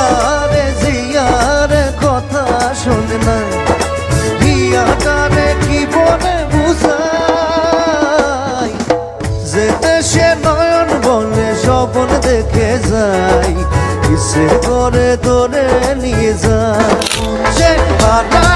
জিয়ারে জিয়ারে কথা শোনে না হিয়াটারে কি বলে বুঝাই? যেতে সে নয়ন বলে স্বপন দেখে যাই। কিসে করে ধরে নিয়ে যায়? সে পাটার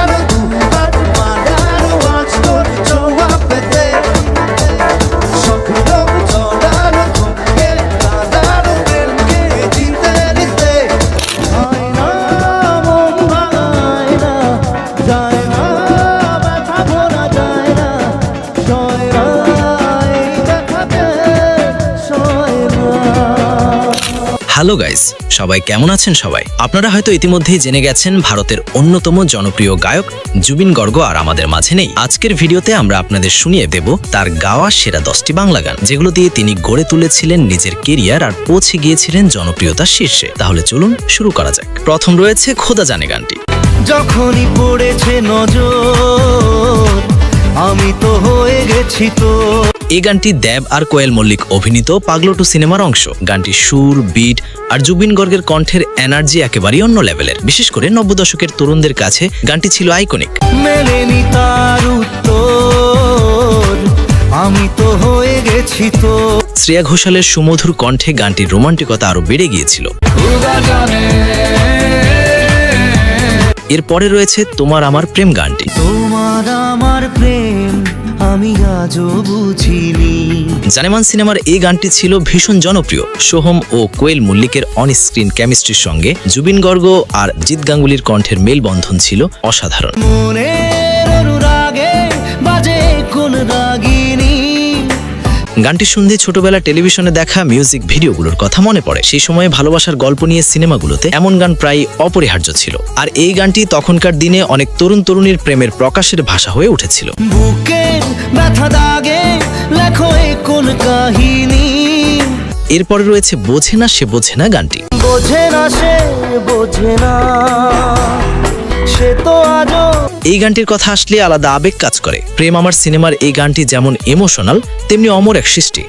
হ্যালো গাইস, সবাই কেমন আছেন সবাই? আপনারা হয়তো ইতিমধ্যেই জেনে গেছেন ভারতের অন্যতম জনপ্রিয় গায়ক জুবিন গর্গ আর আমাদের মাঝে নেই। আজকের ভিডিওতে আমরা আপনাদের শুনিয়ে দেব তার গাওয়া সেরা দশটি বাংলা গান, যেগুলো দিয়ে তিনি গড়ে তুলেছিলেন নিজের কেরিয়ার আর পৌঁছে গিয়েছিলেন জনপ্রিয়তার শীর্ষে। তাহলে চলুন শুরু করা যাক। প্রথম রয়েছে খোদা জানে গানটি। যখনই পড়েছে নজর আমি তো হয়ে গেছি তো। এই গানটি দেব আর কোয়েল মল্লিক অভিনীত পাগলো টু সিনেমার অংশ। গানটির সুর বিট আর জুবিন গর্গের কণ্ঠের এনার্জি একেবারেই অন্য লেভেলের। বিশেষ করে নব্বই দশকের তরুণদের কাছে গানটি ছিল আইকনিক মেলেনি তার উত্তর আমি তো হয়ে গেছি তো। শ্রেয়া ঘোষালের সুমধুর কণ্ঠে গানটির রোমান্টিকতা আরও বেড়ে গিয়েছিল। এরপরে রয়েছে তোমার আমার প্রেম গানটি। তোমার আমার প্রেম আমি আজও বুঝিনি। জানেমান সিনেমার এই গানটি ছিল ভীষণ জনপ্রিয়। সোহম ও কোয়েল মল্লিকের অন স্ক্রিন কেমিস্ট্রির সঙ্গে জুবিন গর্গ আর জিৎ গাঙ্গুলির কণ্ঠের মেলবন্ধন ছিল অসাধারণ। মনের অনুরাগে বাজে কোন রাগিনী গানটি শুনতে ছোটবেলা টেলিভিশনে দেখা মিউজিক ভিডিওগুলোর কথা মনে পড়ে। সেই সময়ে ভালোবাসার গল্প নিয়ে সিনেমাগুলোতে এমন গান প্রায় অপরিহার্য ছিল। আর এই গানটি তখনকার দিনে অনেক তরুণ তরুণীর প্রেমের প্রকাশের ভাষা হয়ে উঠেছিল। এরপরে রয়েছে বোঝে না সে বোঝে না গানটি। বোঝে না সে বোঝে না। সে তো আজও এই গানটির কথা আসলে আলাদা আবেগ কাজ করে। প্রেম আমার সিনেমার এই গানটি যেমন ইমোশনাল তেমনি অমর এক সৃষ্টি।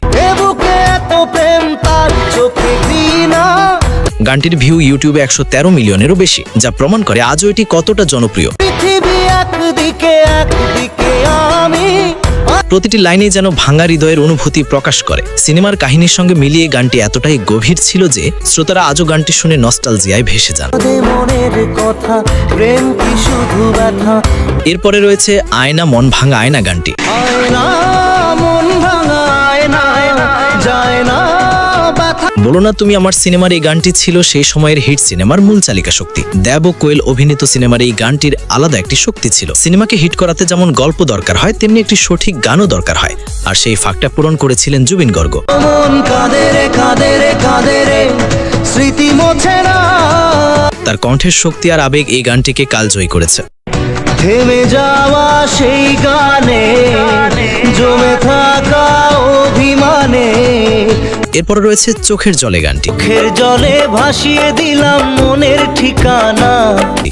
গানটির ভিউ ইউটিউবে একশো তেরো মিলিয়নেরও বেশি যা প্রমাণ করে আজও এটি কতটা জনপ্রিয়। পৃথিবী একদিকে একদিকে আমি। প্রতিটি লাইনে যেন ভাঙা হৃদয়ের অনুভূতি প্রকাশ করে। সিনেমার কাহিনীর সঙ্গে মিলিয়ে গানটি এতটাই গভীর ছিল যে শ্রোতারা আজও গানটি শুনে নস্টালজিয়ায় ভেসে যান। এরপরে রয়েছে আয়না মন ভাঙা আয়না গানটি। বলো না তুমি আমার সিনেমার এই গানটি ছিল সেই সময়ের হিট সিনেমার মূল চালিকা শক্তি। দেব কোয়েল অভিনীত সিনেমার এই গানটির আলাদা একটি শক্তি ছিল। সিনেমাকে হিট করাতে যেমন গল্প দরকার হয় তেমনি একটি সঠিক গানও দরকার হয়। আর সেই ফাঁকটা পূরণ করেছিলেন জুবিন গর্গ। তার কণ্ঠের শক্তি আর আবেগ এই গানটিকে কালজয়ী করেছে। থেমে যাওয়া সেই গানে জমে থাকা অভিমানে এরপর রয়েছে চোখের জলে গানটি। চোখের জলে ভাসিয়ে দিলাম মনের ঠিকানা।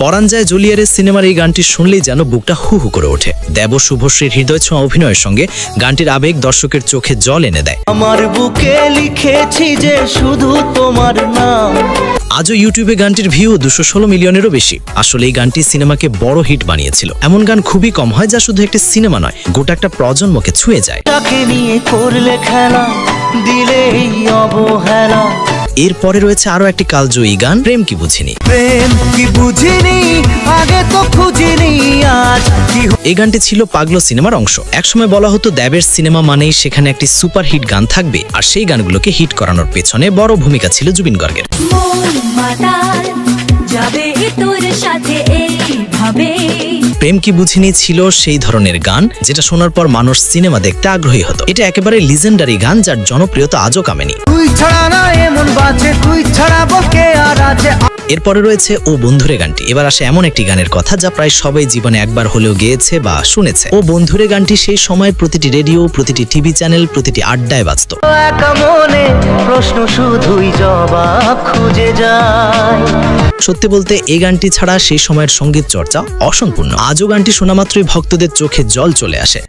পরাণ যায় জুলিয়ারের সিনেমার এই গানটি শুনলেই যেন বুকটা হু হু করে ওঠে। দেব শুভশ্রীর হৃদয় ছোঁয়া অভিনয়ের সঙ্গে গানটির আবেগ দর্শকের চোখে জল এনে দেয়। আমার বুকে লিখেছি যে শুধু তোমার নাম। আজও ইউটিউবে গানটির ভিউ দুশো ষোলো মিলিয়নেরও বেশি। আসলে এই গানটি সিনেমাকে বড় হিট বানিয়েছিল। এমন গান খুবই কম হয় যা শুধু একটি সিনেমা নয় গোটা একটা প্রজন্মকে ছুঁয়ে যায়। তাকে নিয়ে করলে খেলা দিলে এই অবহেলা। এরপরে রয়েছে আরও একটি কালজয়ী গান প্রেম কি বুঝিনি। প্রেম কি বুঝিনি আগে তো খুঁজিনি আজ কি এই গানটি ছিল পাগলো সিনেমার অংশ। একসময় বলা হতো দেবের সিনেমা মানেই সেখানে একটি সুপার হিট গান থাকবে। আর সেই গানগুলোকে হিট করানোর পেছনে বড় ভূমিকা ছিল জুবিন গর্গের। মন যাবে তোর সাথে এইভাবে প্রেম কি বুঝিনি ছিল সেই ধরনের গান যেটা শোনার পর মানুষ সিনেমা দেখতে আগ্রহী হতো। এটা একেবারে লিজেন্ডারি গান যার জনপ্রিয়তা আজও কামেনি। এরপরে রয়েছে ও বন্ধুরে গানটি। এবার আসে এমন একটি গানের কথা যা প্রায় সবাই জীবনে একবার হলেও গেয়েছে বা শুনেছে। ও বন্ধুরে গানটি সেই সময়ের প্রতিটি রেডিও প্রতিটি টিভি চ্যানেল প্রতিটি আড্ডায় বাজত। প্রশ্ন শুধুই জবাব খুঁজে যায়। সত্যি বলতে এই গানটি ছাড়া সেই সময়ের সংগীত চর্চা অসম্পূর্ণ। আজও গানটি শোনা মাত্রই ভক্তদের চোখে জল চলে আসে।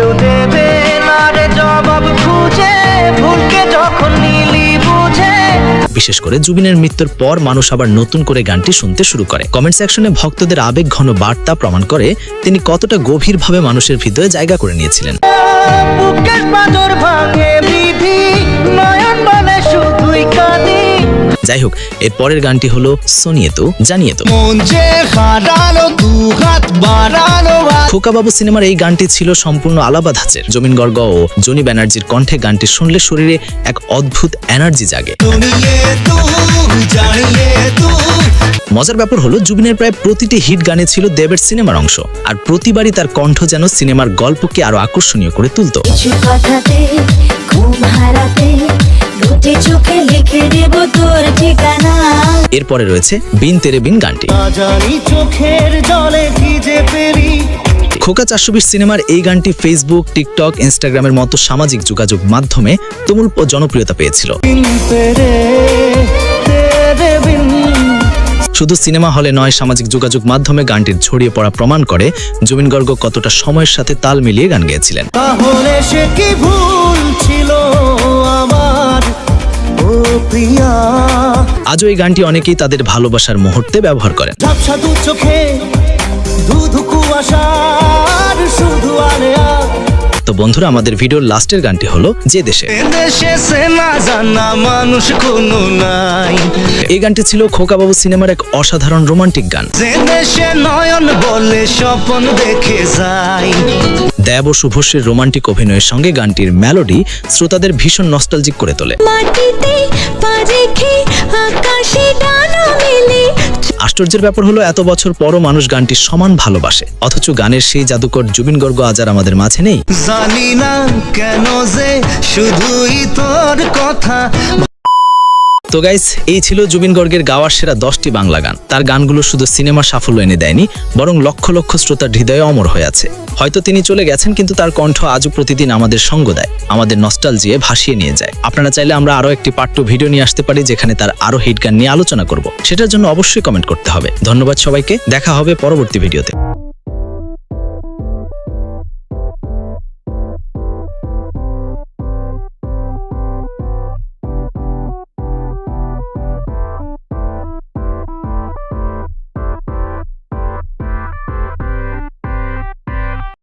বিশেষ করে জুবিনের মৃত্যুর পর মানুষ আবার নতুন করে গানটি শুনতে শুরু করে। কমেন্ট সেকশনে ভক্তদের আবেগ ঘন বার্তা প্রমাণ করে তিনি কতটা গভীরভাবে মানুষের ভিতরে জায়গা করে নিয়েছিলেন। যাই হোক এর পরের গানটি হলো সোনিয়ে তো জানিয়ে তো। খোকাবাবু সিনেমার এই গানটি ছিল সম্পূর্ণ আলাদা ধাঁচের। জমিন গর্গ ও জনি ব্যানার্জির কণ্ঠে গানটি শুনলে শরীরে এক অদ্ভুত এনার্জি জাগে। মজার ব্যাপার হলো জুবিনের প্রায় প্রতিটি হিট গানে ছিল দেবের সিনেমার অংশ আর প্রতিবারই তার কণ্ঠ যেন সিনেমার গল্পকে আরও আকর্ষণীয় করে তুলতো। চোখে লিখে দেব তোর ঠিকানা। এরপরে রয়েছে বিন তেরে বিন গানটি। চোখের জলে ভিজে পেরি খোকা চারশো বিশ সিনেমার এই গানটি ফেসবুক টিকটক ইনস্টাগ্রামের মতো সামাজিক যোগাযোগ মাধ্যমে তুমুল জনপ্রিয়তা পেয়েছিল। শুধু সিনেমা হলে নয় সামাজিক যোগাযোগ মাধ্যমে গানটির ছড়িয়ে পড়া প্রমাণ করে জুবিন গর্গ কতটা সময়ের সাথে তাল মিলিয়ে গান গেয়েছিলেন। তাহলে সে কি ভুল ছিল? আজও এই গানটি অনেকেই তাদের ভালোবাসার মুহূর্তে ব্যবহার করেন। চোখে শুধু আলেয়া। তো বন্ধুরা আমাদের ভিডিওর লাস্টের গানটি হলো যে দেশে দেশে না জানা মানুষ এই গানটি ছিল খোকাবাবু সিনেমার এক অসাধারণ রোমান্টিক গান। দেশে নয়ন বলে স্বপন দেখে যাই দেব ও শুভশ্রীর রোমান্টিক অভিনয়ের সঙ্গে গানটির মেলোডি শ্রোতাদের ভীষণ নস্টালজিক করে তোলে। মাটিতে পা রেখে আকাশে ডানা আশ্চর্যের ব্যাপার হলো এত বছর পরও মানুষ গানটি সমান ভালোবাসে। অথচ গানের সেই জাদুকর জুবিন গর্গ আজ আর আমাদের মাঝে নেই। জানি না কেন যে শুধুই তোর কথা। তো গাইস এই ছিল জুবিন গর্গের গাওয়ার সেরা দশটি বাংলা গান। তার গানগুলো শুধু সিনেমা সাফল্য এনে দেয়নি, বরং লক্ষ লক্ষ শ্রোতার হৃদয়ে অমর হয়ে আছে। হয়তো তিনি চলে গেছেন, কিন্তু তার কণ্ঠ আজও প্রতিদিন আমাদের সঙ্গ দেয়, আমাদের নস্টাল জিয়ে ভাসিয়ে নিয়ে যায়। আপনারা চাইলে আমরা আরও একটি টু ভিডিও নিয়ে আসতে পারি, যেখানে তার আরও হিট গান নিয়ে আলোচনা করব। সেটার জন্য অবশ্যই কমেন্ট করতে হবে। ধন্যবাদ সবাইকে, দেখা হবে পরবর্তী ভিডিওতে